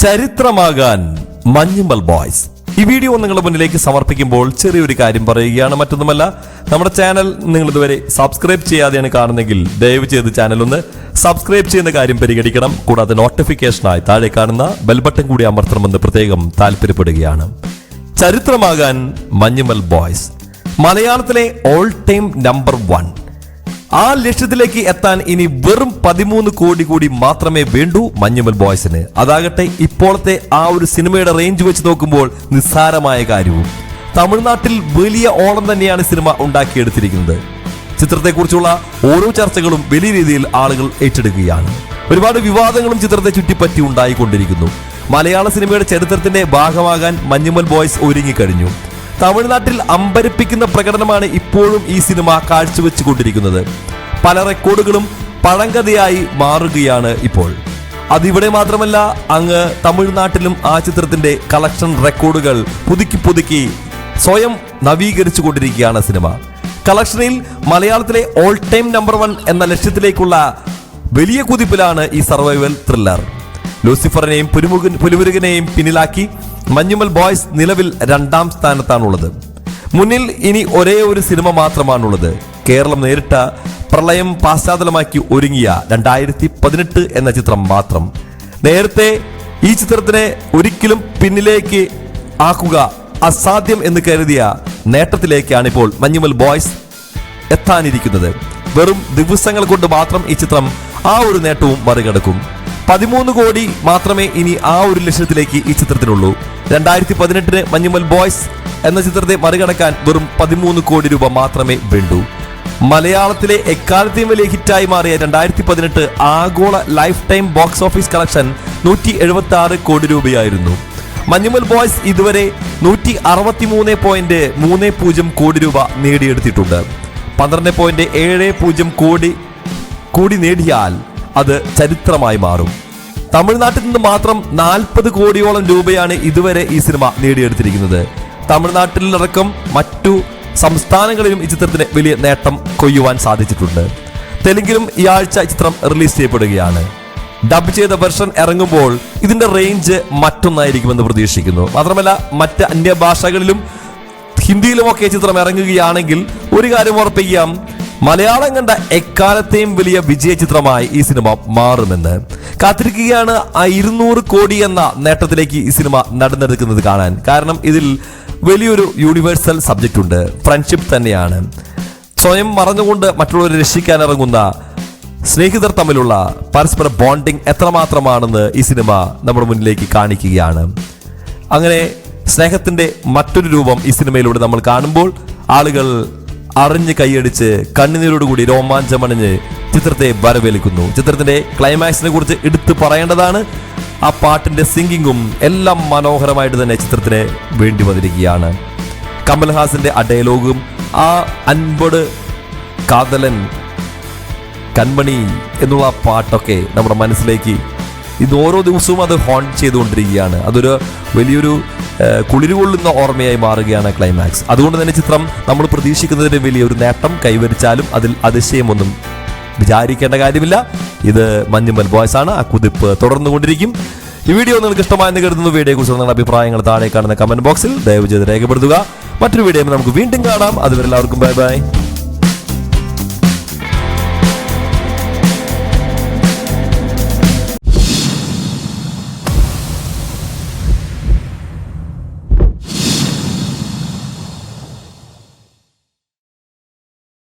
ചരിത്രമാകാൻ മഞ്ഞുമ്പൽ boys. ഈ video നിങ്ങളുടെ മുന്നിലേക്ക് സമർപ്പിക്കുമ്പോൾ ചെറിയൊരു കാര്യം പറയുകയാണ് മറ്റൊന്നുമല്ല നമ്മുടെ ചാനൽ നിങ്ങൾ ഇതുവരെ സബ്സ്ക്രൈബ് ചെയ്യാതെയാണ് കാണുന്നെങ്കിൽ ദയവ് ചെയ്ത് ചാനൽ ഒന്ന് സബ്സ്ക്രൈബ് ചെയ്യുന്ന കാര്യം പരിഗണിക്കണം. കൂടാതെ നോട്ടിഫിക്കേഷനായി താഴെ കാണുന്ന ബെൽബട്ടൺ കൂടി അമർത്തണമെന്ന് പ്രത്യേകം താല്പര്യപ്പെടുകയാണ് ചരിത്രമാകാൻ മഞ്ഞുമൽ ബോയ്സ്. മലയാളത്തിലെ ഓൾ ടൈം നമ്പർ വൺ. ആ ലക്ഷ്യത്തിലേക്ക് എത്താൻ ഇനി വെറും പതിമൂന്ന് കോടി കൂടി മാത്രമേ വേണ്ടൂ മഞ്ഞുമൽ ബോയ്സിന്. അതാകട്ടെ ഇപ്പോഴത്തെ ആ ഒരു സിനിമയുടെ റേഞ്ച് വെച്ച് നോക്കുമ്പോൾ നിസ്സാരമായ കാര്യവും. തമിഴ്നാട്ടിൽ വലിയ ഓളം തന്നെയാണ് സിനിമ ഉണ്ടാക്കിയെടുത്തിരിക്കുന്നത്. ചിത്രത്തെക്കുറിച്ചുള്ള ഓരോ ചർച്ചകളും വലിയ രീതിയിൽ ആളുകൾ ഏറ്റെടുക്കുകയാണ്. ഒരുപാട് വിവാദങ്ങളും ചിത്രത്തെ ചുറ്റിപ്പറ്റി ഉണ്ടായിക്കൊണ്ടിരിക്കുന്നു. മലയാള സിനിമയുടെ ചരിത്രത്തിന്റെ ഭാഗമാകാൻ മഞ്ഞുമൽ ബോയ്സ് ഒരുങ്ങിക്കഴിഞ്ഞു. തമിഴ്നാട്ടിൽ അമ്പരപ്പിക്കുന്ന പ്രകടനമാണ് ഇപ്പോഴും ഈ സിനിമ കാഴ്ചവെച്ചുകൊണ്ടിരിക്കുന്നത്. പല റെക്കോർഡുകളും പഴങ്കഥയായി മാറുകയാണ് ഇപ്പോൾ. അതിവിടെ മാത്രമല്ല അങ്ങ് തമിഴ്നാട്ടിലും ആ ചിത്രത്തിന്റെ കളക്ഷൻ റെക്കോർഡുകൾ പുതുക്കി പുതുക്കി സ്വയം നവീകരിച്ചു കൊണ്ടിരിക്കുകയാണ് സിനിമ. കളക്ഷനിൽ മലയാളത്തിലെ ഓൾ ടൈം നമ്പർ വൺ എന്ന ലക്ഷ്യത്തിലേക്കുള്ള വലിയ കുതിപ്പിലാണ് ഈ സർവൈവൽ ത്രില്ലർ ലൂസിഫറിനെയും പുലിമുരുകനെയും പിന്നിലാക്കി മഞ്ഞുമൽ ബോയ്സ് നിലവിൽ രണ്ടാം സ്ഥാനത്താണുള്ളത്. മുന്നിൽ ഇനി ഒരേ ഒരു സിനിമ മാത്രമാണുള്ളത്. കേരളം നേരിട്ട പ്രളയം പശ്ചാത്തലമാക്കി ഒരുങ്ങിയ രണ്ടായിരത്തി പതിനെട്ട് എന്ന ചിത്രം മാത്രം. നേരത്തെ ഈ ചിത്രത്തിനെ ഒരിക്കലും പിന്നിലേക്ക് ആക്കുക അസാധ്യം എന്ന് കരുതിയ നേട്ടത്തിലേക്കാണ് ഇപ്പോൾ മഞ്ഞുമൽ ബോയ്സ് എത്താനിരിക്കുന്നത്. വെറും ദിവസങ്ങൾ കൊണ്ട് മാത്രം ഈ ചിത്രം ആ ഒരു നേട്ടവും മറികടക്കും. പതിമൂന്ന് കോടി മാത്രമേ ഇനി ആ ഒരു ലക്ഷ്യത്തിലേക്ക് ഈ ചിത്രത്തിനുള്ളൂ. രണ്ടായിരത്തി പതിനെട്ടിന് മഞ്ഞുമൽ ബോയ്സ് എന്ന ചിത്രത്തെ മറികടക്കാൻ വെറും പതിമൂന്ന് കോടി രൂപ മാത്രമേ വേണ്ടൂ. മലയാളത്തിലെ എക്കാലത്തെയും വലിയ ഹിറ്റായി മാറിയ രണ്ടായിരത്തി പതിനെട്ട് ആഗോള life time box office collection നൂറ്റി എഴുപത്തി ആറ് കോടി രൂപയായിരുന്നു. മഞ്ഞുമൽ ബോയ്സ് ഇതുവരെ നൂറ്റി അറുപത്തി മൂന്ന് പോയിന്റ് മൂന്ന് പൂജ്യം കോടി രൂപ നേടിയെടുത്തിട്ടുണ്ട്. പന്ത്രണ്ട് പോയിന്റ് ഏഴ് പൂജ്യം കോടി കൂടി നേടിയാൽ അത് ചരിത്രമായി മാറും. തമിഴ്നാട്ടിൽ നിന്ന് മാത്രം നാൽപ്പത് കോടിയോളം രൂപയാണ് ഇതുവരെ ഈ സിനിമ നേടിയെടുത്തിരിക്കുന്നത്. തമിഴ്നാട്ടിലടക്കം മറ്റു സംസ്ഥാനങ്ങളിലും ഈ ചിത്രത്തിന് വലിയ നേട്ടം കൊയ്യുവാൻ സാധിച്ചിട്ടുണ്ട്. തെലുങ്കിലും ഈ ആഴ്ച ചിത്രം റിലീസ് ചെയ്യപ്പെടുകയാണ്. ഡബ് ചെയ്ത വെർഷൻ ഇറങ്ങുമ്പോൾ ഇതിന്റെ റേഞ്ച് മറ്റൊന്നായിരിക്കുമെന്ന് പ്രതീക്ഷിക്കുന്നു. മാത്രമല്ല മറ്റ് അന്യഭാഷകളിലും ഹിന്ദിയിലുമൊക്കെ ചിത്രം ഇറങ്ങുകയാണെങ്കിൽ ഒരു കാര്യം ഉറപ്പിക്കാം മലയാളം കണ്ട എക്കാലത്തെയും വലിയ വിജയ ചിത്രമായി ഈ സിനിമ മാറുമെന്ന്. കാത്തിരിക്കുകയാണ് ആ ഇരുന്നൂറ് കോടി എന്ന നേട്ടത്തിലേക്ക് ഈ സിനിമ നടന്നെടുക്കുന്നത് കാണാൻ. കാരണം ഇതിൽ വലിയൊരു യൂണിവേഴ്സൽ സബ്ജക്റ്റ് ഉണ്ട്. ഫ്രണ്ട്ഷിപ്പ് തന്നെയാണ്. സ്വയം മറന്നുകൊണ്ട് മറ്റുള്ളവരെ രക്ഷിക്കാൻ ഇറങ്ങുന്ന സ്നേഹിതർ തമ്മിലുള്ള പരസ്പര ബോണ്ടിങ് എത്രമാത്രമാണെന്ന് ഈ സിനിമ നമ്മുടെ മുന്നിലേക്ക് കാണിക്കുകയാണ്. അങ്ങനെ സ്നേഹത്തിന്റെ മറ്റൊരു രൂപം ഈ സിനിമയിലൂടെ നമ്മൾ കാണുമ്പോൾ ആളുകൾ അറിഞ്ഞ് കൈയടിച്ച് കണ്ണുനീരോടുകൂടി രോമാഞ്ചമണിഞ്ഞ് ചിത്രത്തെ വരവേൽക്കുന്നു. ചിത്രത്തിന്റെ ക്ലൈമാക്സിനെ കുറിച്ച് എടുത്തു പറയേണ്ടതാണ്. ആ പാട്ടിന്റെ സിംഗിങ്ങും എല്ലാം മനോഹരമായിട്ട് തന്നെ ചിത്രത്തിന് വേണ്ടി വന്നിരിക്കുകയാണ്. കമൽഹാസിന്റെ ആ ഡയലോഗും ആ അൻപട് കാതലൻ കൺമണി എന്നുള്ള പാട്ടൊക്കെ നമ്മുടെ മനസ്സിലേക്ക് ഇത് ഓരോ ദിവസവും അത് ഹോൺ ചെയ്തുകൊണ്ടിരിക്കുകയാണ്. അതൊരു വലിയൊരു കുളിരുകൊള്ളുന്ന ഓർമ്മയായി മാറുകയാണ് ക്ലൈമാക്സ്. അതുകൊണ്ട് തന്നെ ചിത്രം നമ്മൾ പ്രതീക്ഷിക്കുന്നതിന് വലിയൊരു നേട്ടം കൈവരിച്ചാലും അതിൽ അതിശയമൊന്നും വിചാരിക്കേണ്ട കാര്യമില്ല. ഇത് മഞ്ഞുമൽ ബോയ്സ് ആണ് ആ കുതിപ്പ് തുടർന്നു കൊണ്ടിരിക്കും ഈ വീഡിയോ നിങ്ങൾക്ക് ഇഷ്ടമായെന്ന് കരുതുന്നു. വീഡിയോ കുറിച്ച് നിങ്ങളുടെ അഭിപ്രായങ്ങൾ താഴെ കാണുന്ന കമന്റ് ബോക്സിൽ ദയവ് ചെയ്ത് രേഖപ്പെടുത്തുക. മറ്റൊരു വീഡിയോ നമുക്ക് വീണ്ടും കാണാം. അതുവരെ എല്ലാവർക്കും ബൈ ബൈ.